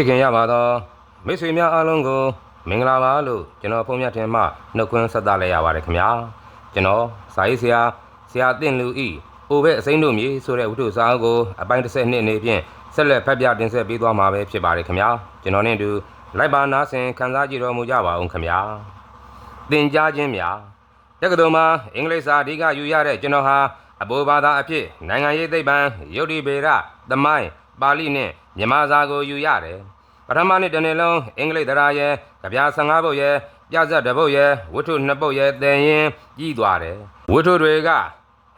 ချစ်ခင်ရပါသောမိတ်ဆွေများအားလုံးကိုမင်္ဂလာပါလို့ကျွန်တော်ဖုန်းမြတ်ထင်မှနှုတ်ခွန်းဆက်သလိုက်ရပါတယ်ခင်ဗျာကျွန်တော်စာရေးဆရာဆရာတင့်လူဤအိုဘဲအစိမ့်တို့မြေဆိုတဲ့ဝတ္ထုစာအုပ်ကိုအပိုင်းတစ်ဆက်နှစ်နေဖြင့်ဆက်လက်ဖတ်ပြတင်ဆက်ပေးသွားမှာပဲဖြစ်ပါတယ်ခင်ဗျာကျွန်တော်နဲ့အတူလိုက်ပါနားဆင်ခန်းစားကြည့်တော်မူကြပါအောင်ခင်ဗျာသင်ကြားခြင်းများတက္ကသိုလ်မှာအင်္ဂလိပ်စာအဓိကယူရတဲ့ကျွန်တော်ဟာအဘိုးဘာသာအဖြစ်နိုင်ငံရေးသိပ္ပံယုတ်တိဗေဒသမိုင်းပါဠိနဲ့မြန်မာစာကိုယူရတယ် ပထမနှစ်တစ်နှစ်လုံးအင်္ဂလိပ်တရားရဲ့ကြပြ15ပုတ်ရဲ့ပြဇတ်တစ်ပုတ်ရဲ့ဝတ္ထုနှစ်ပုတ်ရဲ့သင်ရင်ကြီးသွားတယ်ဝတ္ထုတွေက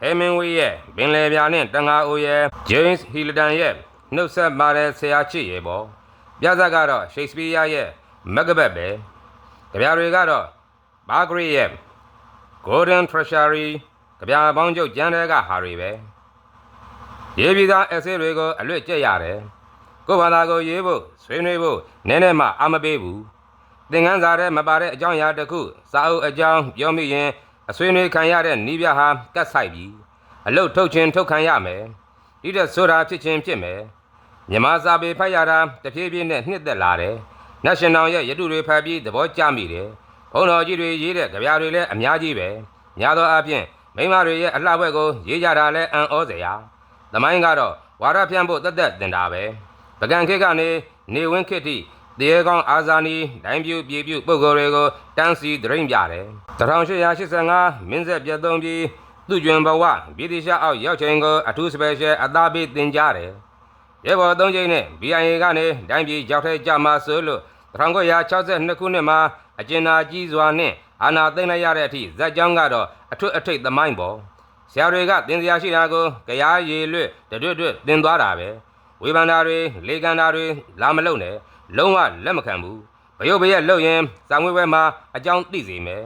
ဟဲမင်ဝေးရဲ့ပင်လယ်ပြာနဲ့တန်ငါအိုရဲ့ဂျိမ်းစ်ဟီလတန်ရဲ့နှုတ်ဆက်ပါတဲ့ဆရာချစ်ရဲ့ပေါ့ပြဇတ်ကတော့ရှိတ်စပီးယားရဲ့မက်ကဘက်ပဲကြပြတွေကတော့ဘာဂရီရဲ့ Golden Treasury ကြပြပေါင်းချုပ်ကျန်းတဲ့ကဟာတွေပဲရေးပြီးသား essay တွေကိုအလွတ်ကျက်ရတယ် ကိုယ်ဘာသာကိုရေးဖို့ဆွေးနွေးဖို့နည်းနည်းမှအမပေးဘူးသင်ခန်းစာထဲမပါတဲ့အကြောင်းအရာတစ်ခုစာအုပ်အကြောင်းပြောမိရင်အဆွေးနွေးခံရတဲ့နီးပြဟာကတ်ဆိုင်ပြီးအလုတ်ထုတ်ခြင်းထုတ်ခံရမယ်ဒီတဲ့ဆိုတာဖြစ်ခြင်းဖြစ်မယ်မြန်မာစာပေဖတ်ရတာတဖြည်းဖြည်းနဲ့နှစ်သက်လာတယ် national ရဲ့ရတုတွေဖတ်ပြီးသဘောကျမိတယ်ဘုံတော်ကြီးတွေရေးတဲ့ကြပြတွေလည်းအများကြီးပဲများသောအားဖြင့်မိန်းမတွေရဲ့အလှဘွက်ကိုရေးကြတာလည်းအံ့ဩစရာသမိုင်းကတော့ဝါရဖြန့်ဖို့တက်တက်တင်တာပဲ ပကံခေတ်ကနေနေဝင်းခေတ်ထိတရေကောင်းအာဇာနီဒိုင်းပြူပြေပြူပုဂ္ဂိုလ်တွေကိုတန်းစီဒရိမ့်ပြတယ်1885မင်းဆက်ပြတ်သုံးပြီးသူ့ကျွင်ဘဝဗြိတိရှအောက်ရောက်ချိန်ကိုအထူးစပယ်ရှယ်အသားပေးတင်ကြတယ်ရဲဘော်သုံးချိန်နဲ့ BIA ကနေဒိုင်းပြည်ရောက်ထဲကြမှာဆိုလို့1962ခုနှစ်မှာအကျဉ်းသာကြီးစွာနဲ့အာနာသိမ့်လိုက်ရတဲ့အထိဇက်ကြောင်းကတော့အထွတ်အထိပ်သမိုင်းပေါ်ဆရာတွေကတင်စရာရှိတာကိုကြားရည်လွတ်တရွတ်ရွတ်တင်သွားတာပဲ ဝေဖန်တာတွေလေကန်တာတွေလာမလုံနဲ့လုံးဝလက်မခံဘူးဘယုတ်ဘရက်လှုပ်ရင်စာမွေးဘဲမှာအကြောင်းသိစေမယ်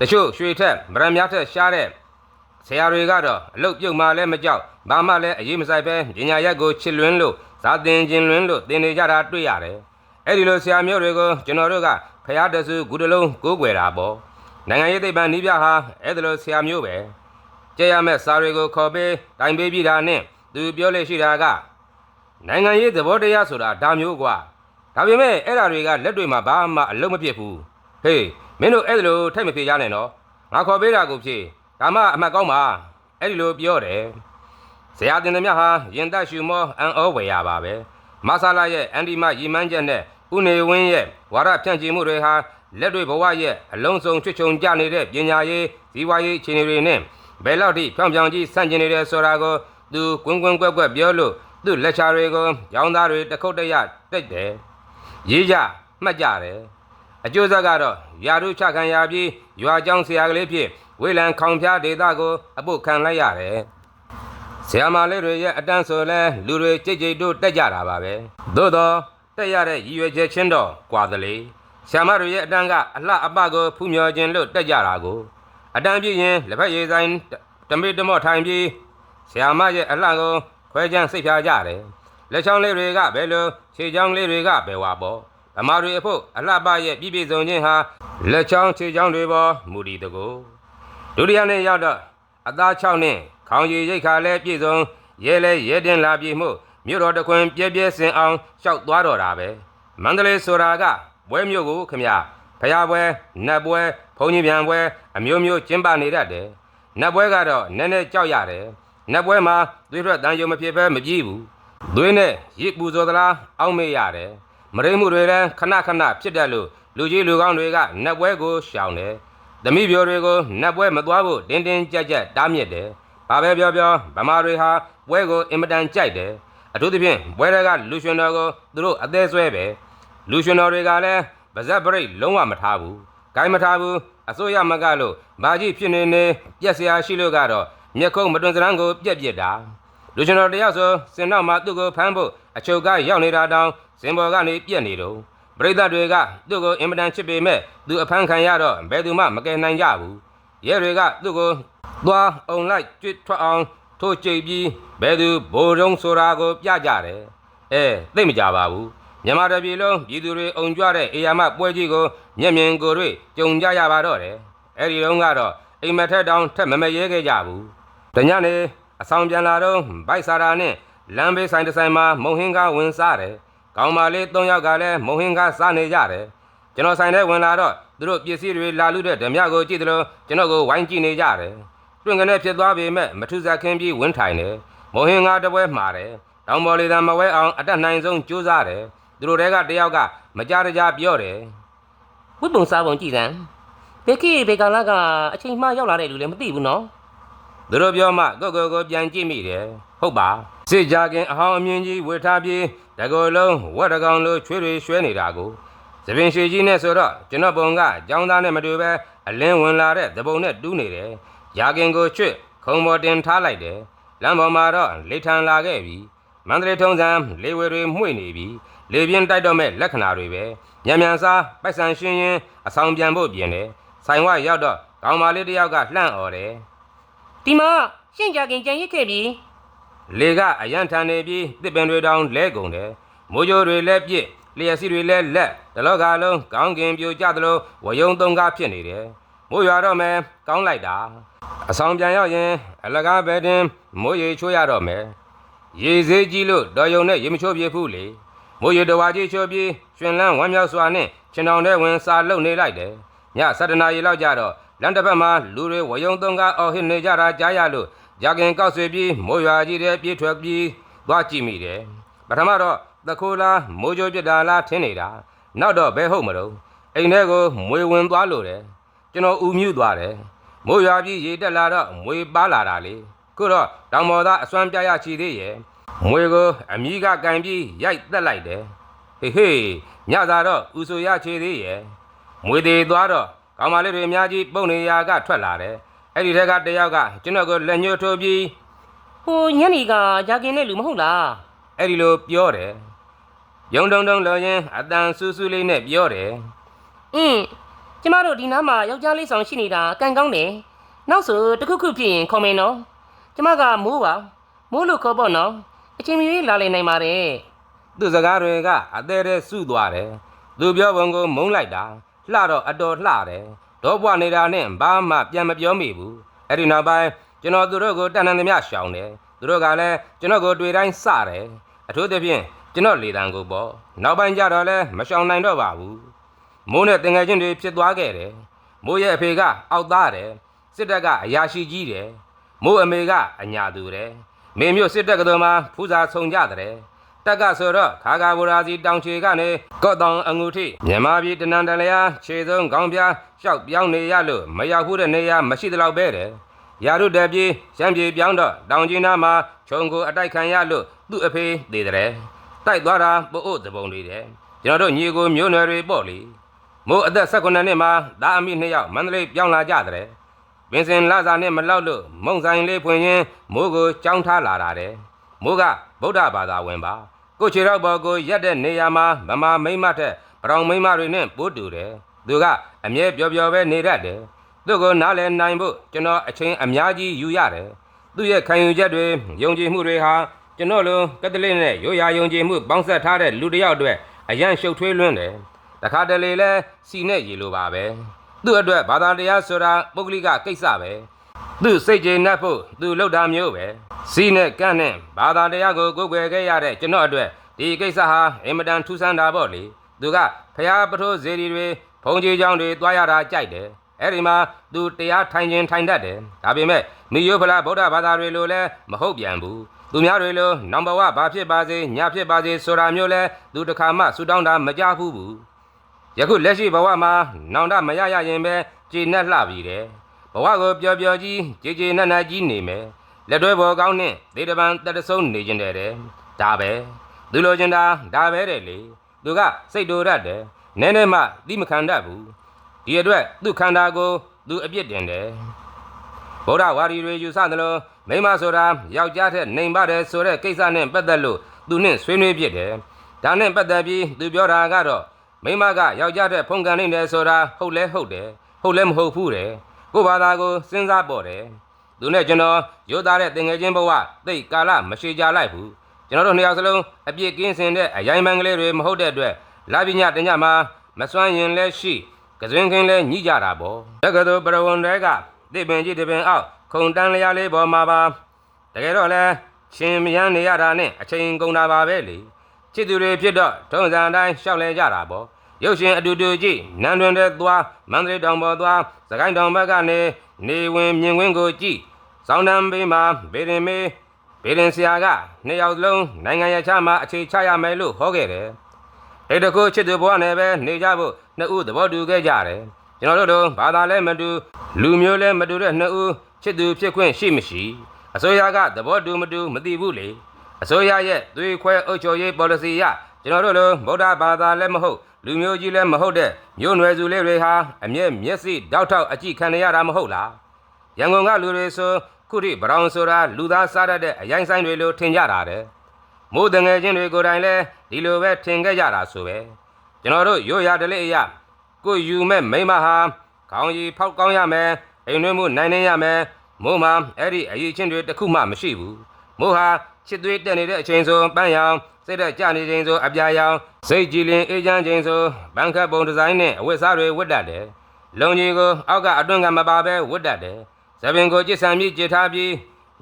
တချို့ရွှေထက်ဗရန်များထက်ရှားတဲ့ဆရာတွေကတော့အလုတ်ပြုတ်မှလည်းမကြောက်ဘာမှလည်းအရေးမဆိုင်ပဲပညာရက်ကိုချစ်လွန်းလို့ဇာတင်ခြင်းလွန်းလို့သင်နေကြတာတွေ့ရတယ်အဲ့ဒီလိုဆရာမျိုးတွေကိုကျွန်တော်တို့ကဖျားတဆူဂုတလုံးကိုးကွယ်တာပေါ့နိုင်ငံရေးသိပ္ပံနီးပြဟာအဲ့ဒီလိုဆရာမျိုးပဲကြည့်ရမယ့်စာတွေကိုခေါ်ပေးတိုင်ပေးပြီးတာနဲ့သူပြောလို့ရှိတာက နိုင်ငံရေးသဘောတရားဆိုတာဒါမျိုးကွာဒါပေမဲ့အဲ့ဓာတွေကလက်တွေမှာဘာမှအလုံးမဖြစ်ဘူးဟေးမင်းတို့အဲ့ဒီလိုထိုက်မပြေကြနဲ့နော်ငါခေါ်ပေးတာကိုဖြေဒါမှအမှတ်ကောင်းပါအဲ့ဒီလိုပြောတယ်ဆရာတင်သမျှဟာရင်သက်ရှူမောအန်ဩဝေရပါပဲမဆာလာရဲ့အန်ဒီမရီမန်းချက်နဲ့ဥနေဝင်းရဲ့ဝါရဖြန့်ချီမှုတွေဟာလက်တွေဘဝရဲ့အလုံးစုံချွတ်ချုံကြနေတဲ့ပညာရေးဇီဝရေးအခြေအနေတွေနဲ့ဘယ်လောက်ထိဖြောင်ဖြောင်ကြီးဆန့်ကျင်နေတယ်ဆိုတာကိုသူကွန်းကွန်းကွက်ကွက်ပြောလို့ သူ့လက်ချာတွေကိုရောင်းသားတွေတခုတ်တရတက်တယ်ရေးကြမှတ်ကြတယ်အကျိုးဆက်ကတော့ယာရုချခံရပြီးရွာကျောင်းဆရာကလေးဖြစ်ဝေလံခေါင်ဖျားဒေသကိုအပုတ်ခံလိုက်ရတယ်ဆရာမလေးတွေရဲ့အတန်းဆိုလဲလူတွေကြိတ်ကြိတ်တို့တက်ကြတာပါပဲသို့တော့တက်ရတဲ့ရည်ရွယ်ချက်ချင်းတော့ကွာသလေဆရာမတွေရဲ့အတန်းကအလှအပကိုဖူးမြော်ခြင်းလို့တက်ကြတာကိုအတန်းပြည့်ရင်လက်ဖက်ရည်ဆိုင်တမေတမော့ထိုင်ပြီးဆရာမရဲ့အလှကို ခွဲချမ်းစိတ်ဖြာကြတယ်လက်ချောင်းလေးတွေကဘယ်လိုခြေချောင်းလေးတွေကဘယ်ဝါပေါ့ဗမာတွေအဖို့အလှပရဲ့ပြည့်ပြည့်စုံခြင်းဟာလက်ချောင်းခြေချောင်းတွေပေါ်မူတည်တကူဒုတိယနေ့ရောက်တော့အသား6နဲ့ခေါင်းရည်ရိတ်ခါလဲပြည့်စုံရဲလဲရဲတင်လာပြီမှုမြို့တော်တခွင်ပြဲပြဲစင်အောင်ရှောက်သွားတော့တာပဲမန္တလေးဆိုတာကဘွဲမြို့ကိုခမရဖရာဘွဲနတ်ဘွဲဘုံကြီးပြန်ဘွဲအမျိုးမျိုးကျင်းပနေတတ်တယ်နတ်ဘွဲကတော့နည်းနည်းကြောက်ရတယ် နတ်ဘွဲမှာသွေးထွက်တန်ယုံမဖြစ်ဘဲမကြည့်ဘူးသွေးနဲ့ရစ်ပူစောသလားအောက်မေ့ရတယ်မရိမှုတွေလည်းခဏခဏဖြစ်တတ်လို့လူကြီးလူကောင်းတွေကနတ်ဘွဲကိုရှောင်တယ်သမီးပြိုတွေကိုနတ်ဘွဲမသွားဖို့တင်းတင်းကြပ်ကြပ်တားမြစ်တယ်ဘာပဲပြောပြောဗမာတွေဟာပွဲကိုအင်မတန်ကြိုက်တယ်အထူးသဖြင့်ပွဲတွေကလူရှင်တော်ကိုသူတို့အသေးဆွဲပဲလူရှင်တော်တွေကလည်းပါဇက်ပရိတ်လုံးဝမထားဘူးဂိုင်းမထားဘူးအစိုးရမကလို့ဘာကြီးဖြစ်နေနေပြက်စရာရှိလို့ကတော့ မျက်ခုံးမတွင်စရန်ကိုပြက်ပြက်တာလူရှင်တော်တယောက်ဆိုစင်နောက်မှာသူ့ကိုဖမ်းဖို့အချုပ်ကရောက်နေတာတောင်စင်ပေါ်ကနေပြက်နေတော့ပရိသတ်တွေကသူ့ကိုအင်မတန်ချစ်ပေမဲ့သူအဖမ်းခံရတော့ဘယ်သူမှမကယ်နိုင်ကြဘူးရဲတွေကသူ့ကိုသွားအုံလိုက်ကျွတ်ထွက်အောင်ထိုးကြိတ်ပြီးဘယ်သူဘိုးတုံးဆိုတာကိုပြကြတယ်အဲသိမကြပါဘူးမြန်မာတပြည်လုံးပြည်သူတွေအုံကြွတဲ့အေယာမပွဲကြီးကိုမျက်မြင်ကိုယ်တွေ့ကြုံကြရပါတော့တယ်အဲ့ဒီတုန်းကတော့အိမ်မက်ထက်တောင်ထက်မမရဲခဲ့ကြဘူး တညနေအဆောင်ပြန်လာတော့ဗိုက်စာရာနဲ့လမ်းဘေးဆိုင်တစ်ဆိုင်မှာမုံဟင်းကားဝင်စားတယ်ကောင်းပါလေ၃ယောက်ကလည်းမုံဟင်းကားစားနေကြတယ်ကျွန်တော်ဆိုင်ထဲဝင်လာတော့သူတို့ပစ္စည်းတွေလာလူတဲ့ဓမြကိုကြည့်တယ်လို့ကျွန်တော်ကိုဝိုင်းကြည့်နေကြတယ်တွင်ကနေဖြစ်သွားပေမဲ့မထုဇက်ခင်းပြီးဝင်းထိုင်တယ်မုံဟင်းကားတစ်ပွဲမှာတယ်တောင်ပေါ်လေသာမဝဲအောင်အတက်နိုင်ဆုံးကြိုးစားတယ်သူတို့တွေကတယောက်ကမကြတကြပြောတယ်ဝိပုံစားပုံကြည့်စမ်းဘေခိဘေကာလာကအချိန်မှရောက်လာတဲ့လူလည်းမသိဘူးနော် သူတို့ပြောမှကိုကိုကိုပြန်ကြည့်မိတယ်ဟုတ်ပါစစ်ကြခင်အဟောင်းအမြင့်ကြီးဝေထားပြီးတကောလုံးဝက်တကောင်လိုချွေးတွေရွှဲနေတာကိုသပင်ရွှေကြီးနဲ့ဆိုတော့ကျွန်တော်ပုံကចောင်းသားနဲ့မတူပဲအလင်းဝင်လာတဲ့သဘုံနဲ့တူးနေတယ်ရာခင်ကိုချွတ်ခုံပေါ်တင်ထားလိုက်တယ်လမ်းပေါ်မှာတော့လေထန်လာခဲ့ပြီမန္တလေးထုံးစံလေဝေတွေမှု့နေပြီလေပြင်းတိုက်တော့မဲ့လက္ခဏာတွေပဲညံမြန်စားပိုက်ဆံရှင်းရင်အဆောင်ပြန်ဖို့ပြင်တယ်ဆိုင်ဝရောက်တော့ကောင်မလေးတစ်ယောက်ကလှန့်អော်တယ် ဒီမှာရှင့်ကြခင်ကြံရစ်ခဲ့ပြီလေကအရန်ထန်နေပြီးတစ်ပင်တွေတောင်လဲကုန်တယ်မိုးကြိုးတွေလည်းပြစ်လျက်စီတွေလည်းလက်တလောကလုံးကောင်းကင်ပြိုကျသလိုဝယုံသုံးကားဖြစ်နေတယ်မိုးရွာတော့မယ်ကောင်းလိုက်တာအဆောင်ပြန်ရောက်ရင်အလကားပဲတင်မိုးရေချိုးရတော့မယ်ရေစေးကြီးလို့တော်ယုံနဲ့ရေမချိုးပြဘူးလေမိုးရေတဝါကြီးချိုးပြီးရှင်လန်းဝမ်းမြောက်စွာနဲ့ချင်းတောင်ထဲဝင်စာလုံနေလိုက်တယ်ည7နာရီလောက်ကျတော့ လမ်းတစ်ဖက်မှာလူတွေဝယုံသုံးကားအော်ဟစ်နေကြတာကြားရလို့ရခင်ကောက်ဆွေပြီးမိုးရွာကြီးတဲ့ပြေးထွက်ပြီးသွားကြည့်မိတယ်ပထမတော့သခိုးလားမိုးကြိုးပြစ်တာလားထင်းနေတာနောက်တော့ဘဲဟုတ်မလို့အိမ်ထဲကိုမွေဝင်သွားလို့တယ်ကျွန်တော်ဥမြူးသွားတယ်မိုးရွာပြီးရေတက်လာတော့မွေပါလာတာလေခုတော့တောင်ပေါ်သားအစွမ်းပြရချီသေးရဲ့မွေကိုအမီးကကင်ပြီးရိုက်တက်လိုက်တယ်ဟေးဟေးညသာတော့ဥဆိုရချေသေးရဲ့မွေသေးသွားတော့ ကောင်မလေးတွေအများကြီးပုံနေရာကထွက်လာတယ်အဲ့ဒီထက်ကတယောက်ကကျွန်တော်ကိုလက်ညှိုးထိုးပြီးဟိုညနေကကြခင်တဲ့လူမဟုတ်လားအဲ့ဒီလိုပြောတယ်။ယုံတုံတုံလော်ရင်အတန်ဆူဆူလေးနဲ့ပြောတယ်အင်းကျမတို့ဒီနားမှာယောက်ျားလေးဆောင်ရှိနေတာကန်ကောင်းတယ်နောက်ဆိုတစ်ခုခုဖြစ်ရင်ခေါ်မယ်နော်ကျမကမိုးပါမိုးလို့ခေါ်ပေါ့နော်အချိန်မီလာလေနိုင်ပါတယ်။သူ့စကားတွေကအသေးသေးစုသွားတယ်။သူပြောပုံကိုမုန်းလိုက်တာ လှတော့အတော်လှတယ်။ဒေါပွားနေတာနဲ့ဘာမှပြန်မပြောမိဘူး။အဲ့ဒီနောက်ပိုင်းကျွန်တော်သူတို့ကိုတန်တန်သမျှရှောင်တယ်။သူတို့ကလည်းကျွန်တော်ကိုတွေ့တိုင်းစတယ်။အထူးသဖြင့်ကျွန်တော်လေတံကိုပေါ့။နောက်ပိုင်းကျတော့လည်းမရှောင်နိုင်တော့ပါဘူး။မိုးနဲ့တင်ငယ်ချင်းတွေဖြစ်သွားခဲ့တယ်။မိုးရဲ့အဖေကအောက်သားတယ်။စစ်တပ်ကအရာရှိကြီးတယ်။မိုးအမေကအညာသူတယ်။မင်းမျိုးစစ်တပ်ကတော်မှာဖူးစာဆုံကြတယ်။ တက်ကဆိုတော့ခါကာဘူရာစီတောင်ချေကနေကော့တောင်အငူထိမြန်မာပြည်တနန်တလျာခြေစုံခေါင်းပြားရှောက်ပြောင်းနေရလို့မရောက်ဘူးတဲ့နေရာမရှိသလောက်ပဲတဲ့။ရာရုတက်ပြေးရှမ်းပြေပြောင်းတော့တောင်ကျင်းသားမှာခြုံကိုအတိုက်ခံရလို့သူ့အဖေသေးတယ်။တိုက်သွားတာပို့အို့သဘုံလေးတယ်။ကျွန်တော်တို့ညီကိုမျိုးနွယ်တွေပေါ့လေ။မိုးအသက်18နှစ်မှာသားအမိနှစ်ယောက်မန္တလေးပြောင်းလာကြတဲ့။ဗင်စင်လာစာနဲ့မလောက်လို့မုံဆိုင်လေးဖွင့်ရင်မိုးကိုကြောင်းထားလာတာတဲ့။ မိုးကဗုဒ္ဓဘာသာဝင်ပါ။ကိုချေတော့ဘော်ကိုရက်တဲ့နေရာမှာမမမိမ့်မထက်ပရောင်မိမ့်မတွေနဲ့ပိုးတူတယ်။သူကအမြဲပျော်ပျော်ပဲနေတတ်တယ်။သူ့ကိုနားလည်နိုင်ဖို့ကျွန်တော်အချင်းအများကြီးယူရတယ်။သူ့ရဲ့ခံယူချက်တွေယုံကြည်မှုတွေဟာကျွန်တော်လိုကက်သလစ်နဲ့ရိုးရာယုံကြည်မှုပေါင်းဆက်ထားတဲ့လူတစ်ယောက်အတွက်အရန်ရှုပ်ထွေးလွန်းတယ်။တခါတလေလဲစီနဲ့ရေလိုပါပဲသူ့အတွက်ဘာသာတရားဆိုတာပုဂ္ဂလိကကိစ္စပဲ သူစိတ်ကြည်နှက်ဖို့သူလှုပ်တာမျိုးပဲစီးနဲ့ကန့်နဲ့ဘာသာတရားကိုကိုယ်ွယ်ခဲ့ရတဲ့ကျွန်တော်အတွက်ဒီကိစ္စဟာအင်မတန်ထူးဆန်းတာပေါ့လေသူကဖျားပထိုးဇေဒီတွေဘုံကြီးကြောင်းတွေတွားရတာကြိုက်တယ်အဲ့ဒီမှာသူတရားထိုင်ခြင်းထိုင်တတ်တယ်ဒါပေမဲ့မိယုဖလားဗုဒ္ဓဘာသာတွေလိုလဲမဟုတ်ပြန်ဘူးသူများတွေလိုနံပါတ်ဝဘာဖြစ်ပါစေညဖြစ်ပါစေဆိုတာမျိုးလဲသူတစ်ခါမှဆူတောင်းတာမကြဘူးဘူးယခုလက်ရှိဘဝမှာနောင်တမရရရင်ပဲကြည်နဲ့လှပြီတယ် ဘဝကိုပျော်ပျော်ကြီးကြည်ကြည်နက်နက်ကြီးနေမယ်လက်တွဲပေါ်ကောင်းနဲ့ဒေတပံတက်တဆုံးနေကျင်တယ်တဲ့ဒါပဲသူလိုချင်တာဒါပဲတဲ့လေသူကစိတ်တူရတ်တယ်နည်းနည်းမှတိမခံတတ်ဘူးဒီအတွက်သူ့ခန္ဓာကိုသူအပြစ်တင်တယ်ဗုဒ္ဓဝါဒီတွေယူဆသလိုမိန်းမဆိုတာယောက်ျားထက်နှိမ်ပါတယ်ဆိုတဲ့ကိစ္စနဲ့ပတ်သက်လို့သူနဲ့ဆွေးနွေးပြစ်တယ်ဒါနဲ့ပတ်သက်ပြီးသူပြောတာကတော့မိမကယောက်ျားတဲ့ဖုန်ကန်နေတယ်ဆိုတာဟုတ်လဲဟုတ်တယ်ဟုတ်လဲမဟုတ်ဘူးတဲ့ ကို့ဘာသာကိုစဉ်းစားပေါ်တယ်သူနဲ့ကျွန်တော်ရိုးသားတဲ့တင်ငယ်ချင်းဘဝသိတ်ကာလမရှိကြလိုက်ဘူးကျွန်တော်တို့နှစ်ယောက်စလုံးအပြစ်ကင်းစင်တဲ့အရိုင်းပန်းကလေးတွေမဟုတ်တဲ့အတွက်လာပညာတညမှာမစွမ်းရင်လဲရှိကစွင်းခင်းလဲညှိကြတာပေါ့တက္ကသိုလ်ပရဝဏ်တွေကတိပင်ကြီးတပင်အောက်ခုံတန်းလျားလေးပေါ်မှာပါတကယ်တော့လဲရှင်မယန်းနေရတာနဲ့အချိန်ကုန်တာပါပဲလေချစ်သူတွေဖြစ်တော့ထုံးစံအတိုင်းရှောက်လဲကြတာပေါ့ ရုပ်ရှင်အတူတူကြည့်နန်းတွင်တဲ့သွားမန္တလေးတောင်ပေါ်သွားစကိုင်းတောင်ဘက်ကနေနေဝင်မြင်ကွင်းကိုကြည့်စောင်းတန်းဘေးမှာဘေရင်မေးဘေရင်ဆရာကနှစ်ယောက်လုံးနိုင်ငံရခြားမှာအခြေချရမယ်လို့ဟောခဲ့တယ်ဒိတ်တခုချစ်သူဘဝနဲ့ပဲနေကြဖို့နှစ်ဦးသဘောတူခဲ့ကြတယ်ကျွန်တော်တို့တို့ဘာသာလဲမတူလူမျိုးလဲမတူတဲ့နှစ်ဦးချစ်သူဖြစ်ခွင့်ရှိမရှိအစိုးရကသဘောတူမတူမသိဘူးလေအစိုးရရဲ့သွေးခွဲအုပ်ချုပ်ရေး policy ရ ကျွန်တော်တို့လိုဗုဒ္ဓဘာသာလည်းမဟုတ်လူမျိုးကြီးလည်းမဟုတ်တဲ့မျိုးနွယ်စုလေးတွေဟာအမျက်မျက်စိတောက်ထောက်အကြည့်ခံရတာမဟုတ်လားရန်ကုန်ကလူတွေဆိုခုထိဘရောင်ဆိုတာလူသားစားတတ်တဲ့အရိုင်းဆိုင်တွေလိုထင်ကြတာတဲ့မိုးတငယ်ချင်းတွေကိုယ်တိုင်လည်းဒီလိုပဲထင်ခဲ့ကြတာဆိုပဲကျွန်တော်တို့ရိုးရာဓလေ့အရာကိုယူမဲ့မိန်းမဟာခေါင်းကြီးဖောက်ကောင်းရမယ်အိမ်တွင်းမှုနိုင်နေရမယ်မိုးမှာအဲ့ဒီအရေးချင်းတွေတစ်ခုမှမရှိဘူး မိုးဟာချစ်သွေးတက်နေတဲ့အချိန်ဆိုပန်းရောင်စိတ်သက်ကြနေချိန်ဆိုအပြာရောင်စိတ်ကြည်လင်အေးချမ်းချိန်ဆိုဘန်ခတ်ပုံဒီဇိုင်းနဲ့အဝတ်အစားတွေဝတ်တတ်တယ်။လုံကြီးကိုအောက်ကအတွင်းကမပါဘဲဝတ်တတ်တယ်။သပင်ကိုကြစ်ဆံပြီးကြစ်ထားပြီး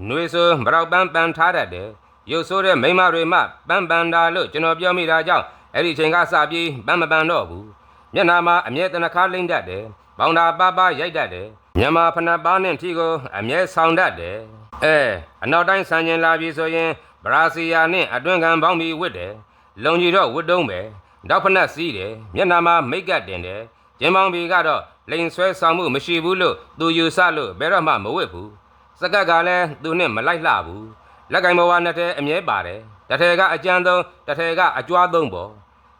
နှွေဆိုမရောက်ပန်းပန်းထားတတ်တယ်။ရုပ်ဆိုးတဲ့မိန်းမတွေမှပန်းပန်းတာလို့ကျွန်တော်ပြောမိတာကြောင့်အဲ့ဒီချိန်ကစပြီးပန်းမပန်းတော့ဘူး။မျက်နှာမှာအမြဲတနခါလိမ့်တတ်တယ်။ဘောင်တာပပရိုက်တတ်တယ်။မြန်မာဖဏပားနဲ့ထီကိုအမြဲဆောင်တတ်တယ်။ အဲအနောက်တိုင်းဆန်ကျင်လာပြီဆိုရင်ဘရာစီယာနဲ့အတွင်းခံပေါင်းပြီးဝတ်တယ်လုံကြီးတော့ဝတ်တုံးပဲနောက်ဖက်နှက်စီးတယ်မျက်နှာမှာမိတ်ကပ်တင်တယ်ကျင်းပေါင်းဘီကတော့လိန်ဆွဲဆောင်မှုမရှိဘူးလို့သူယူဆလို့ဘယ်တော့မှမဝတ်ဘူးစကတ်ကလည်းသူနဲ့မလိုက်လှဘူးလက်ကင်ဘဝနှစ်ထဲအမြဲပါတယ်တစ်ထဲကအကြမ်းသုံးတစ်ထဲကအကြွားသုံးပေါ့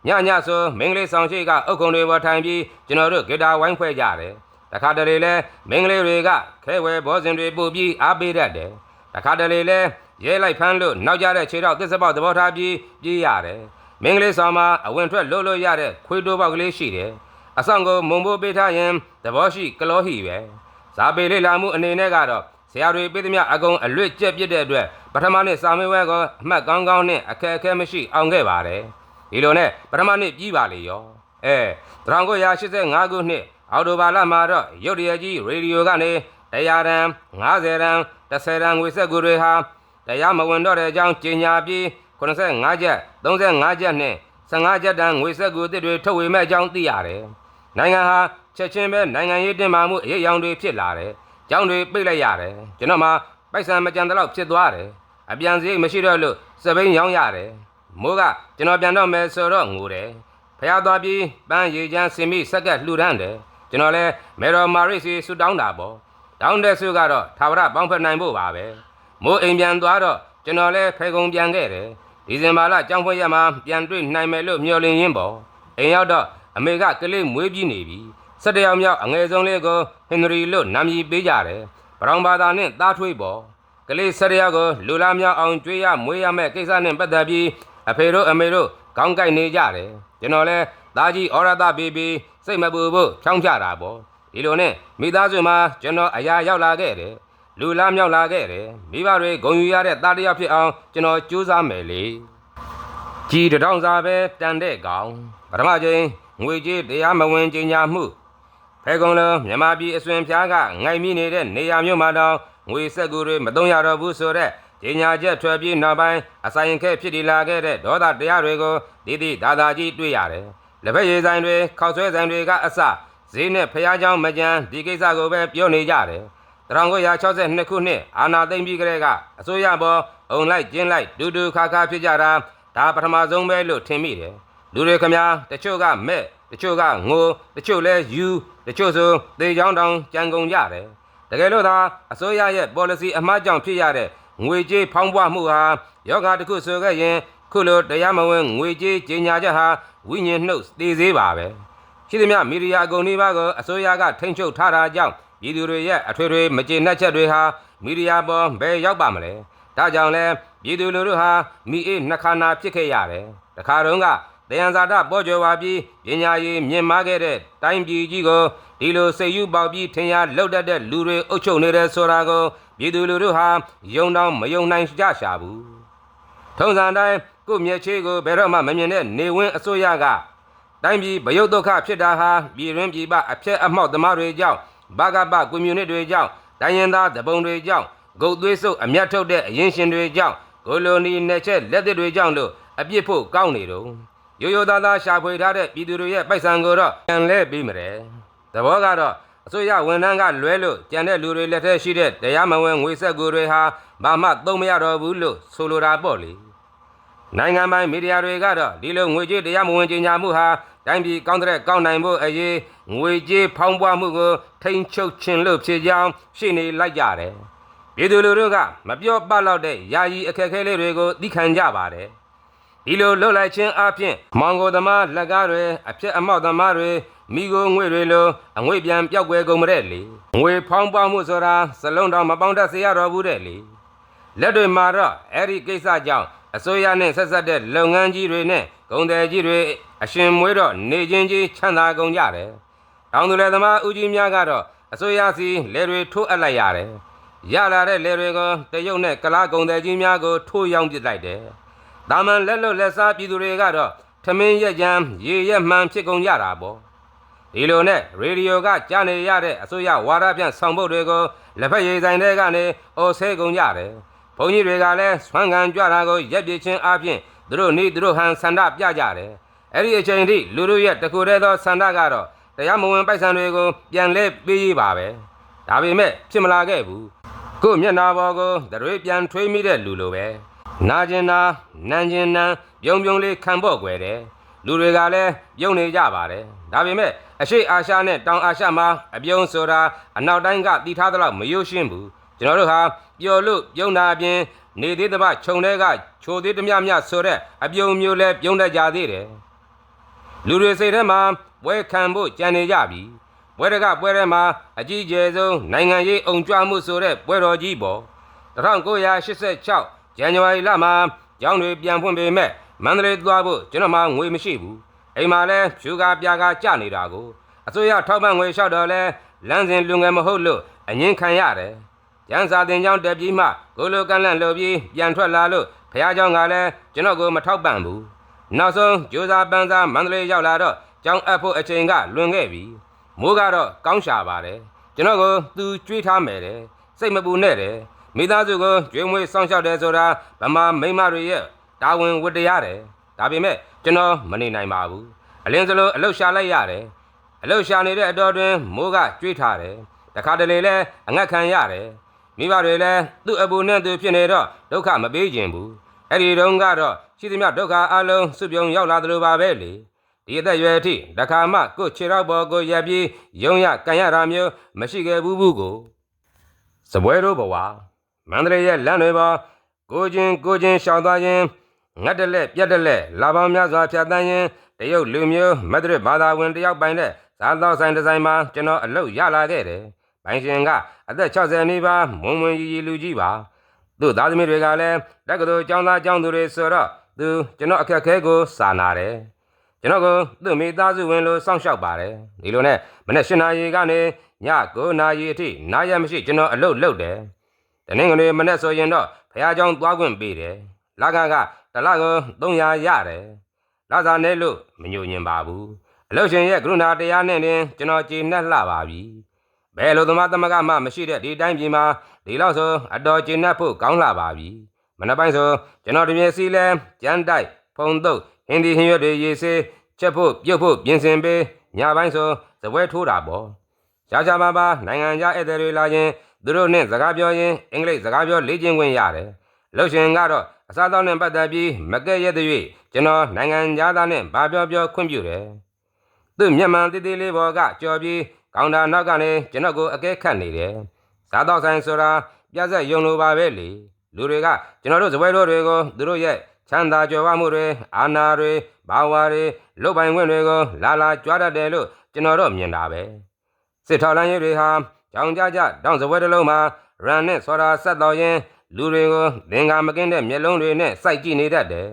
ညညဆိုမင်းကလေးဆောင်ရှိကအုတ်ခုံတွေပေါ်ထိုင်ပြီးကျွန်တော်တို့ဂီတာဝိုင်းဖွဲ့ကြတယ် တခါတလေလဲမင်းကလေးတွေကခဲဝဲဘောဇင်တွေပို့ပြီးအားပေးတတ်တယ်တခါတလေလဲရဲလိုက်ဖမ်းလို့နောက်ကြတဲ့ခြေတော့သစ္စာပေါက်သဘောထားပြီးပြေးရတယ်မင်းကလေးဆောင်မှာအဝင်ထွက်လို့လို့ရတဲ့ခွေးတိုးပေါက်ကလေးရှိတယ်အဆောင်ကိုမုံဖို့ပေးထားရင်သဘောရှိကလောဟိပဲဇာပေလေးလာမှုအနေနဲ့ကတော့ဆရာတွေပြည်သမျှအကုန်အလွတ်ကျက်ပြစ်တဲ့အတွက်ပထမနှစ်စာမေးပွဲကအမှတ်ကောင်းကောင်းနဲ့အခက်အခဲမရှိအောင်ခဲ့ပါတယ်ဒီလိုနဲ့ပထမနှစ်ပြီးပါလေရောအဲ1985ခုနှစ် အော်တိုဘာလမှာတော့ရုတ်တရက်ကြီးရေဒီယိုကနေ100ရန်50ရန်10ရန်ငွေဆက်ကူတွေဟာတရားမဝင်တော့တဲ့အကြောင်းကြေညာပြီး85ကျပ်35ကျပ်နဲ့15ကျပ်တန်ငွေဆက်ကူအသစ်တွေထုတ်ဝေမဲ့အကြောင်းသိရတယ်။နိုင်ငံဟာချက်ချင်းပဲနိုင်ငံရေးတင်မာမှုအရေးအယောင်တွေဖြစ်လာတယ်။ကြောင်းတွေပိတ်လိုက်ရတယ်။ကျွန်တော်မှပိုက်ဆံမကြံတဲ့လောက်ဖြစ်သွားတယ်။အပြန်စရိတ်မရှိတော့လို့စပိန်ရောင်းရတယ်။မိုးကကျွန်တော်ပြန်တော့မယ်ဆိုတော့ငိုတယ်။ဖျားသွားပြီးပန်းရည်ချမ်းစင်မိဆက်ကလှူဒန်းတယ်။ ကျွန်တော်လဲမေတော်မာရစ်စီဆူတောင်းတာပေါ့။တောင်းတဲ့ဆုကတော့သာဝရပေါင်းဖက်နိုင်ဖို့ပါပဲ။မိုးအိမ်ပြန်သွားတော့ကျွန်တော်လဲဖေကုံပြန်ခဲ့တယ်။ဒီဇင်ဘာလကျောင်းဖွင့်ရက်မှာပြန်တွေ့နိုင်မယ်လို့မျှော်လင့်ရင်းပေါ့။အိမ်ရောက်တော့အမေကကလေးမွေးပြီးနေပြီ။၁၁ယောက်မြောက်အငယ်ဆုံးလေးကိုဟင်နရီလို့နာမည်ပေးကြတယ်။ဘရောင်ဘာသာနဲ့သားထွေးပေါ့။ကလေး၁၁ယောက်ကိုလူလားမြောက်အောင်ကျွေးရမွေးရမယ့်ကိစ္စနဲ့ပတ်သက်ပြီးအဖေတို့အမေတို့ခေါင်းကိုက်နေကြတယ်။ကျွန်တော်လဲ သားကြီးဩရဒပေးပြီးစိတ်မပူဖို့ဖြောင်းချတာပေါ့။ဒီလိုနဲ့မိသားစုမှာကျွန်တော်အရာရောက်လာခဲ့တယ်။လူလားမြောက်လာခဲ့တယ်။မိဘတွေဂုံယူရတဲ့သားတစ်ယောက်ဖြစ်အောင်ကျွန်တော်ကြိုးစားမယ်လေ။ကြီးတစ်ထောင်စာပဲတန်တဲ့ကောင်ပထမချိန်ငွေကြေးတရားမဝင်ကြညာမှုဖဲကုံလုံးမြန်မာပြည်အစွန်ဖျားကငိုင်မိနေတဲ့နေရာမျိုးမှာတော့ငွေဆက်ကူတွေမတုံးရတော့ဘူးဆိုတော့ကြေညာချက်ထွက်ပြီးနောက်ပိုင်းအဆိုင်ခက်ဖြစ်တည်လာခဲ့တဲ့ဒေါသတရားတွေကိုဒီဒီဒါသာကြီးတွေ့ရတယ်။ လက်ဖက်ရည်ဆိုင်တွေခောက်ဆွဲဆိုင်တွေကအစဈေးနဲ့ဖျားเจ้าမကြမ်းဒီကိစ္စကိုပဲပြောနေကြတယ်။1962ခုနှစ်အာနာသိမ့်ပြီးကလေးကအစိုးရပေါ်အုံလိုက်ကျင်းလိုက်ဒူဒူခါခါဖြစ်ကြတာဒါပထမဆုံးပဲလို့ထင်မိတယ်။လူတွေခမညာတချို့ကမဲ့တချို့ကငိုတချို့လဲယူတချို့ဆိုသေချောင်းတောင်ကြံကုန်ကြတယ်တကယ်လို့သာအစိုးရရဲ့ policy အမှားကြောင့်ဖြစ်ရတဲ့ငွေကြေးဖောင်းပွားမှုဟာယောဂတစ်ခုဆိုခဲ့ရင် ခုလိုတရားမဝင်ငွေကြေးကြီးညာချက်ဟာဝိညာဉ်နှုတ်သေသေးပါပဲရှိသမျှမီဒီယာအကုန်လေးပါကအစိုးရကထိန်းချုပ်ထားတာကြောင့်ပြည်သူတွေရဲ့အထွေထွေမကျေနပ်ချက်တွေဟာမီဒီယာပေါ်ဘယ်ရောက်ပါမလဲဒါကြောင့်လဲပြည်သူလူထုဟာမိအေးနှခါနာဖြစ်ခဲ့ရတယ်တခါတုန်းကတယံဇာတပေါ်ကျော်ပါပြီးပညာရေးမြင့်မားခဲ့တဲ့တိုင်းပြည်ကြီးကိုဒီလိုစိတ်ယူပေါက်ပြီးထင်ရလောက်တတ်တဲ့လူတွေအုပ်ချုပ်နေတဲ့ဆိုတာကိုပြည်သူလူထုဟာယုံတော့မယုံနိုင်ကြရှာဘူးထုံးစံတိုင်း ကိုယ့်မျက်ခြေကိုဘယ်တော့မှမမြင်တဲ့နေဝင်းအစိုးရကတိုင်းပြည်ဗယုတ်ဒုက္ခဖြစ်တာဟာပြည်ရင်းပြည်ပအဖျက်အမှောက်သမားတွေကြောင့်ဘာကပကွန်မြူနစ်တွေကြောင့်တိုင်းရင်းသားတပုံတွေကြောင့်ဂုတ်သွေးစုပ်အမျက်ထုတ်တဲ့အရင်ရှင်တွေကြောင့်ကိုလိုနီနယ်ချက်လက်သစ်တွေကြောင့်လို့အပြစ်ဖို့ကောင်းနေတော့ရိုးရိုးသားသားရှာဖွေထားတဲ့ပြည်သူတွေရဲ့ပိုက်ဆံကိုတော့ပြန်လဲပေးမတယ်သဘောကတော့အစိုးရဝန်ထမ်းကလွဲလို့ကြံတဲ့လူတွေလက်ထက်ရှိတဲ့တရားမဝင်ငွေဆက်ကူတွေဟာဘာမှသုံးမရတော့ဘူးလို့ဆိုလိုတာပေါ့လေ နိုင်ငံပိုင်မီဒီယာတွေကတော့ဒီလိုငွေကြေးတရားမဝင်ကြေညာမှုဟာတိုင်းပြည်ကောင်းတဲ့ကောင်းနိုင်ဖို့အရေးငွေကြေးဖောင်းပွားမှုကိုထိန်းချုပ်ခြင်းလို့ဖြစ်ကြောင်းရှင်းနေလိုက်ကြတယ်။ပြည်သူလူထုကမပြောပလောက်တဲ့ယာယီအခက်အခဲလေးတွေကိုသိခံကြပါတယ်။ဒီလိုလှုပ်လိုက်ခြင်းအပြင်မောင်ကိုသမားလက်ကားတွေအဖြစ်အမောက်သမားတွေမိကိုငွေတွေလိုအငွေပြန်ပြောက်ွယ်ကုန်မတဲ့လေ။ငွေဖောင်းပွားမှုဆိုတာစလုံးတော်မပေါင်းတတ်စေရတော့ဘူးတဲ့လေ။လက်တွေမှာတော့အဲ့ဒီကိစ္စကြောင့် အစိုးရနဲ့ဆက်ဆက်တဲ့လုပ်ငန်းကြီးတွေနဲ့ကုန်သည်ကြီးတွေအရှင်မွေးတော့နေချင်းကြီးချမ်းသာကုန်ကြတယ်။တောင်သူလယ်သမားဦးကြီးများကတော့အစိုးရစီလယ်တွေထိုးအပ်လိုက်ရတယ်။ရလာတဲ့လယ်တွေကိုတရုတ်နဲ့ကလားကုန်သည်ကြီးများကိုထိုးရောင်းပစ်လိုက်တယ်။ဒါမှန်လက်လွတ်လက်စားပြည်သူတွေကတော့ထမင်းရက်ကြမ်းရေရက်မှန်ဖြစ်ကုန်ကြတာပေါ့။ဒီလိုနဲ့ရေဒီယိုကကြားနေရတဲ့အစိုးရဝါဒဖြန့်ဆောင်ပုတ်တွေကိုလက်ဖက်ရည်ဆိုင်တွေကနေအော်ဆဲကုန်ကြတယ်။ ဘုန်းကြီးတွေကလည်းဆွမ်းခံကြွတာကိုရက်ပြစ်ချင်းအပြင်သူတို့နေသူတို့ဟန်ဆန္ဒပြကြတယ်။အဲ့ဒီအချိန်ထိလူတို့ရဲ့တကူတဲ့သောဆန္ဒကတော့တရားမဝင်ပိုက်ဆံတွေကိုပြန်လဲပေးရေးပါပဲ။ဒါပေမဲ့ဖြစ်မလာခဲ့ဘူး။ကို့မျက်နာပေါ်ကိုတရွေပြန်ထွေးမိတဲ့လူလိုပဲ။နာကျင်နာနန်းကျင်နန်းပြုံပြုံလေးခံပေါ့ကွယ်တယ်။လူတွေကလည်းပြုံးနေကြပါတယ်ဒါပေမဲ့အရှိအာရှနဲ့တောင်အာရှမှာအပြုံးဆိုတာအနောက်တိုင်းကတည်ထားသလောက်မယိုးရှင်းဘူး ကျွန်တော်တို့ဟာပျော်လို့ပြုံးတာအပြင်နေသေးသမျှခြုံတဲ့ကချိုသေးသမျှမျှဆိုတဲ့အပြုံးမျိုးလဲပြုံးတတ်ကြသေးတယ်လူတွေစိတ်ထဲမှာပွဲခံဖို့ကြံနေကြပြီပွဲတကပွဲထဲမှာအကြီးကျယ်ဆုံးနိုင်ငံရေးအုံကြွမှုဆိုတဲ့ပွဲတော်ကြီးပေါ့1986ဇန်နဝါရီလမှာကျောင်းတွေပြန်ဖွင့်ပေမဲ့မန္တလေးသွားဖို့ကျွန်တော်မှငွေမရှိဘူးအိမ်မှာလဲဖြူကာပြာကာကြနေတာကိုအစိုးရထောက်ပံ့ငွေလျှောက်တော့လဲလမ်းစဉ်လူငယ်မဟုတ်လို့အငင်းခံရတယ် ကျန်းစာတင်ကျောင်းတက်ပြီးမှကိုလိုကန့်လန့်လို့ပြီးပြန်ထွက်လာလို့ဖះเจ้าကလည်းကျွန်တော်ကိုမထောက်ပံ့ဘူးနောက်ဆုံးဂျိုးစာပန်းစာမန္တလေးရောက်လာတော့ကျောင်းအပ်ဖို့အချိန်ကလွန်ခဲ့ပြီမိုးကတော့ကောင်းရှာပါတယ်ကျွန်တော်ကိုသူကြွေးထားမယ်တဲ့စိတ်မပူနဲ့တဲ့ မိသားစုကိုကျွေးမွေးစောင့်ရှောက်တယ်ဆိုတာဗမာမိန်းမတွေရဲ့တာဝန်ဝတ္တရားတယ်ဒါပေမဲ့ကျွန်တော်မနေနိုင်ပါဘူးအလင်းစလိုအလုတ်ရှာလိုက်ရတယ်အလုတ်ရှာနေတဲ့အတော်တွင်မိုးကကြွေးထားတယ်တခါတလေလဲအငတ်ခံရတယ် မိဘတွေလည်းသူ့အပူနဲ့သူဖြစ်နေတော့ဒုက္ခမပေးခြင်းဘူးအဲ့ဒီတုန်းကတော့ရှိသမျှဒုက္ခအလုံးစုပြုံရောက်လာသလိုပါပဲလေဒီအသက်အရွယ်အထိတခါမှကိုယ့်ခြေထောက်ပေါ်ကိုရက်ပြီးယုံရကန်ရတာမျိုးမရှိခဲ့ဘူးဘူးကိုစပွဲတို့ဘဝမန္တလေးရဲ့လမ်းတွေပေါ်ကိုချင်းကိုချင်းရှောင်သွားခြင်းငတ်တလက်ပြတ်တလက်လာပေါင်းများစွာဖြတ်တန်းခြင်းတရုတ်လူမျိုးမက်ဒရစ်ဘာသာဝင်တယောက်ပိုင်တဲ့ဇာတောက်ဆိုင်ဒီဇိုင်မှာကျွန်တော်အလုပ်ရလာခဲ့တယ်။ ပိုင်ရှင်ကအသက်60နီးပါးမွန်မွန်ရီရီလူကြီးပါ။သူ့သားသမီးတွေကလည်းတက္ကသိုလ်ကျောင်းသားကျောင်းသူတွေဆိုတော့သူကျွန်တော်အခက်အခဲကိုစာနာတယ်။ ကျွန်တော်ကသူ့မိသားစုဝင်လို့စောင့်ရှောက်ပါတယ်ဒီလိုနဲ့မနေ့၈နာရီကနေည9နာရီအထိနားရမရှိကျွန်တော်အလုပ်လုပ်တယ်တနင်္ဂနွေမနေ့ဆိုရင်တော့ဖះเจ้าသွားခွင့်ပေးတယ်လကကတစ်လကို300ရတယ်လစာနဲ့လို့မညိုညင်ပါဘူးအလုပ်ရှင်ရဲ့ကရုဏာတရားနဲ့တင်ကျွန်တော်ကျေနပ်လှပါပြီ ဘယ်လိုသမားသမဂမှမရှိတဲ့ဒီတိုင်းပြည်မှာဒီလောက်ဆိုအတော်ကျေနပ်ဖို့ကောင်းလှပါပြီမနေ့ပိုင်းဆိုကျွန်တော်ဒီမျက်စိလဲကြမ်းတိုက်ဖုံတုတ်ဟင်းဒီဟင်းရွက်တွေရေးစေးချက်ဖို့ပြုတ်ဖို့ပြင်ဆင်ပေးညပိုင်းဆိုစပွဲထိုးတာပေါ့ရှားရှားပါးပါးနိုင်ငံခြားဧည့်သည်တွေလာရင်သူတို့နဲ့စကားပြောရင်အင်္ဂလိပ်စကားပြောလေ့ကျင့်ခွင့်ရတယ်လှုပ်ရှင်ကတော့အစားအသောက်နဲ့ပတ်သက်ပြီးမကဲ့ရဲ့တဲ့၍ကျွန်တော်နိုင်ငံခြားသားနဲ့ဗာပြောပြောခွင့်ပြုတယ်သူ့မြန်မာတည်တည်လေးဘော်ကကြော်ပြီး ကောင်တာနောက်ကနေကျွန်တော်ကိုအကဲခတ်နေတယ်စားတော့ဆိုင်ဆိုတာပြဆက်ယုံလိုပါပဲလေလူတွေကကျွန်တော်တို့စပွဲတော်တွေကိုသူတို့ရဲ့ချမ်းသာကြွယ်ဝမှုတွေအာဏာတွေဘာဝတွေလုတ်ပိုင်ခွင့်တွေကိုလာလာကြွားတတ်တယ်လို့ကျွန်တော်တို့မြင်တာပဲစစ်ထောက်လန်းရေးတွေဟာကြောင်ကြကြတောင်စပွဲတစ်လုံးမှာရန်နဲ့ဆော်ရာဆက်တော်ရင်လူတွေကိုသင်္ကာမကင်းတဲ့မျက်လုံးတွေနဲ့စိုက်ကြည့်နေတတ်တယ်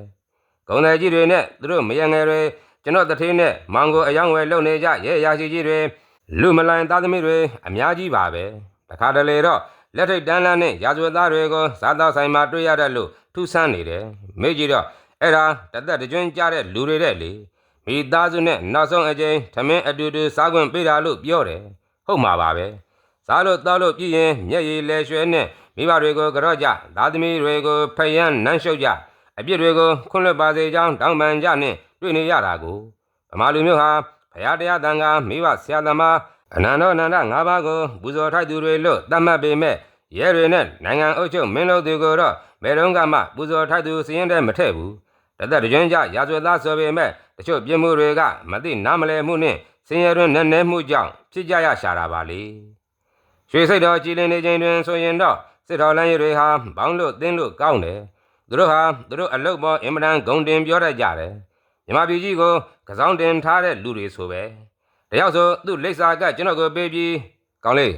ဂုံတယ်ကြီးတွေနဲ့သူတို့မယံငယ်တွေကျွန်တော်တထေးနဲ့မောင်ကိုအယောင်ဝယ်လုပ်နေကြရဲရာရှိကြီးတွေ လူမလိုင်သားသမီးတွေအများကြီးပါပဲတခါတလေတော့လက်ထိတ်တန်းလန်းနဲ့ရာဇဝတ်သားတွေကိုစားတော့ဆိုင်မှာတွေ့ရတတ်လို့ထူးဆန်းနေတယ်မေ့ကြည့်တော့အဲ့ဒါတသက်တကြွင်းကြတဲ့လူတွေတဲ့လေမိသားစုနဲ့နောက်ဆုံးအကြိမ်ထမင်းအတူတူစားခွင့်ပေးတာလို့ပြောတယ်ဟုတ်မှာပါပဲစားလို့တောက်လို့ပြည်ရင်မျက်ရည်လဲရွှဲနဲ့မိဘတွေကိုကြော့ကြသားသမီးတွေကိုဖယံနန်းရှုပ်ကြအပြစ်တွေကိုခွင့်လွှတ်ပါစေကြောင်းတောင်းပန်ကြနှင့်တွေ့နေရတာကိုဗမာလူမျိုးဟာ ဘုရားတရားတန်ခါမိဘဆရာသမားအနန္တောအနန္တ၅ပါးကိုပူဇော်ထိုက်သူတွေလို့သတ်မှတ်ပေမဲ့ရဲတွေနဲ့နိုင်ငံအုပ်ချုပ်မင်းတို့တွေကိုတော့ဘယ်တော့မှပူဇော်ထိုက်သူစည်ရင်တည်းမထည့်ဘူးတသက်တကြွင်းကြရာဇဝတ်သားဆိုပေမဲ့တချို့ပြစ်မှုတွေကမသိနားမလည်မှုနဲ့စင်ရတွင်နဲ့နဲမှုကြောင့်ဖြစ်ကြရရှာတာပါလေရွှေစိတ်တော်ကြည်လင်နေခြင်းတွင်ဆိုရင်တော့စစ်တော်လမ်းရည်တွေဟာဘောင်းလို့တင်းလို့ကောင်းတယ်သူတို့ဟာသူတို့အလုတ်ပေါ်အင်မတန်ဂုံတင်ပြောတတ်ကြတယ် မြမပြည်ကြီးကိုကစောင်းတင်ထားတဲ့လူတွေဆိုပဲတယောက်ဆိုသူ့လိပ်စာကကျွန်တော်ကိုပေးပြီးကောင်းလေး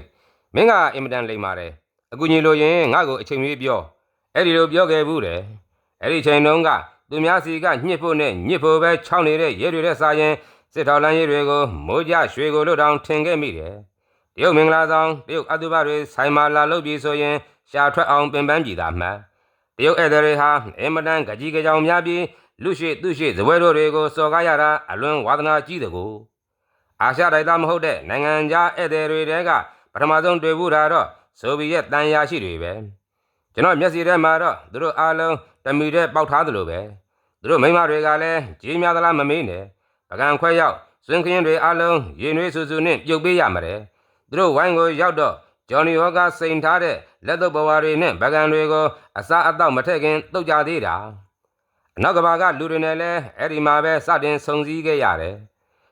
မင်းကအင်မတန်လိမ်ပါတယ်အကူကြီးလိုရင်ငါ့ကိုအချိန်ကြီးပြောအဲ့ဒီလိုပြောခဲ့ဘူးတယ်အဲ့ဒီချိန်တုန်းကသူများစီကညှစ်ဖို့နဲ့ညှစ်ဖို့ပဲခြောက်နေတဲ့ရဲတွေတဲ့စာရင်စစ်တော်လမ်းရဲတွေကိုမိုးကြရွှေကိုလို့တောင်ထင်ခဲ့မိတယ်တရုတ်မင်္ဂလာဆောင်တရုတ်အတုပတွေဆိုင်မာလာလုပ်ပြီးဆိုရင်ရှာထွက်အောင်ပင်ပန်းကြည်သာမှန်တရုတ်ဧည့်သည်တွေဟာအင်မတန်ကြကြီးကြောင်များပြီး လူရှိသူရှိဇပွဲတော်တွေကိုစော်ကားရတာအလွန်ဝါသနာကြီးတကူအာရှတိုက်သားမဟုတ်တဲ့နိုင်ငံခြားဧည့်သည်တွေတဲကပထမဆုံးတွေ့ဘူးတာတော့ဆိုဗီယက်တန်ရာရှိတွေပဲကျွန်တော်မျက်စိထဲမှာတော့သူတို့အားလုံးတမီတဲ့ပေါက်ထားသလိုပဲသူတို့မိန်းမတွေကလည်းကြီးများသလားမမေးနဲ့ပကံခွဲရောက်စွင်ခင်းတွေအားလုံးရင်နွေးဆူဆူနဲ့ပြုတ်ပေးရမှာတယ်သူတို့ဝိုင်းကိုရောက်တော့ဂျော်နီဟောကစိန်ထားတဲ့လက်တော့ဘဝတွေနဲ့ပကံတွေကိုအစားအသောက်မထည့်ခင်တုတ်ကြသေးတာအ နောက်ကဘာကလူတွေနဲ့လည်းအဲ့ဒီမှာပဲစတင်ဆုံစည်းခဲ့ရတယ်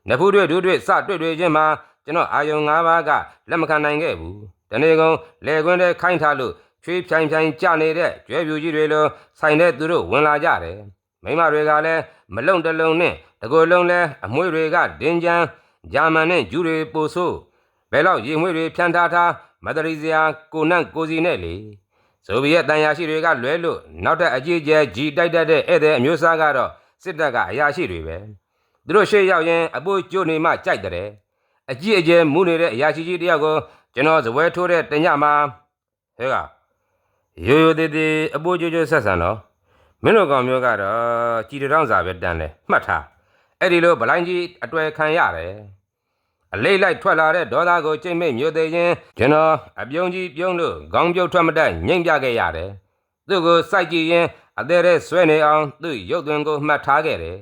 နဖူးတွေဒုတွေစတွေ့တွေ့ချင်းမှာကျွန်တော်အာယုံ၅ပါးကလက်မခံနိုင်ခဲ့ဘူးတနေ့ကုန်လေခွင်းထဲခိုင်းထားလို့ချွေးဖြိုင်ဖြိုင်ကြနေတဲ့ကျွဲပြူကြီးတွေလိုဆိုင်တဲ့သူတို့ဝင်လာကြတယ်မိမတွေကလည်းမလုံတလုံနဲ့တကိုယ်လုံးလဲအမွှေးတွေကဒင်းချမ်းဂျာမန်နဲ့ဂျူတွေပို့ဆိုးဘယ်တော့ရေမွှေးတွေဖြန်းထားထားမတရီစရာကိုနန့်ကိုစီနဲ့လေ ဆိုဗီယက်တန်ရာရှိတွေကလွဲလို့နောက်ထပ်အကြီးကျယ်ကြီးတိုက်တတ်တဲ့ဧည့်သည်အမျိုးအစားကတော့စစ်တပ်ကအရာရှိတွေပဲသူတို့ရှေ့ရောက်ရင်အပိုးကျိုးနေမှကြိုက်တဲ့အကြီးအကျယ်မူနေတဲ့အရာရှိကြီးတယောက်ကိုကျွန်တော်ဇပွဲထိုးတဲ့တညမှာဟဲ့ကရိုးရိုးသေးသေးအပိုးကျိုးကျိုးဆက်ဆံတော့မင်းတို့ကောင်မျိုးကတော့ကြည်တောင်စာပဲတန်းတယ်မှတ်ထားအဲ့ဒီလိုဗလိုင်းကြီးအတွေ့ခံရတယ် အလေးလိုက်ထွက်လာတဲ့ဒေါသကိုကြိတ်မိတ်မျိုးသေးချင်းကျွန်တော်အပြုံးကြီးပြုံးလို့ခေါင်းပြုတ်ထွက်မတတ်ငိမ့်ပြခဲ့ရတယ်သူ့ကိုစိုက်ကြည့်ရင်အသေးတဲ့ဆွဲနေအောင်သူ့ရုပ်သွင်းကိုမှတ်ထားခဲ့တယ်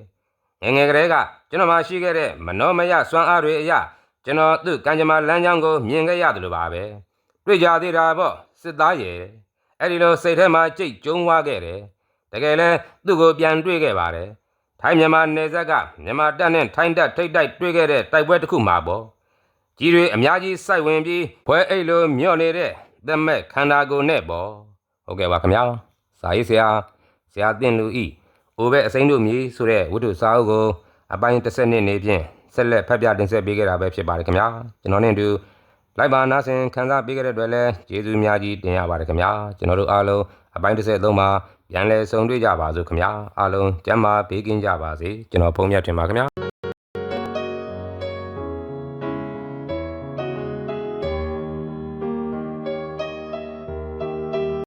ငယ်ငယ်ကလေးကကျွန်တော်မှရှိခဲ့တဲ့မနောမယစွမ်းအားတွေအရာကျွန်တော်သူ့ကံကြမ္မာလမ်းကြောင်းကိုမြင်ခဲ့ရတယ်လို့ပါပဲတွေ့ကြသေးတာပေါ့စစ်သားရဲ့အဲ့ဒီလိုစိတ်ထဲမှာကြိတ်ကျုံသွားခဲ့တယ်တကယ်လဲသူ့ကိုပြန်တွေ့ခဲ့ပါတယ် ထိုင်းမြန်မာနယ်စပ်ကမြန်မာတပ်နဲ့ထိုင်းတပ်ထိတ်တိုက်တွေ့ခဲ့တဲ့တိုက်ပွဲတစ်ခုမှာပေါ့ကြီးတွေအများကြီးစိုက်ဝင်ပြီးဖွဲအိတ်လိုမျော့နေတဲ့သက်မဲ့ခန္ဓာကိုယ်နဲ့ပေါ့ဟုတ်ကဲ့ပါခင်ဗျာစာရေးဆရာဆရာတင်လူဤအိုဘဲအစိမ့်တို့မြေဆိုတဲ့ဝတ္ထုစာအုပ်ကိုအပိုင်းတစ်နှစ်နေဖြင့်ဆက်လက်ဖတ်ပြတင်ဆက်ပေးခဲ့တာပဲဖြစ်ပါတယ်ခင်ဗျာကျွန်တော်နဲ့အတူလိုက်ပါနားဆင်ခန်းစားပေးခဲ့တဲ့အတွက်လည်းကျေးဇူးများကြီးတင်ရပါတယ်ခင်ဗျာကျွန်တော်တို့အားလုံးအပိုင်း33မှာ ပြန်လည်ဆုံတွေ့ကြပါစို့ခင်ဗျာအားလုံးကျမ်းမာပေးကင်းကြပါစေကျွန်တော်ဖုန်းမြတ်တင်ပါခင်ဗျာ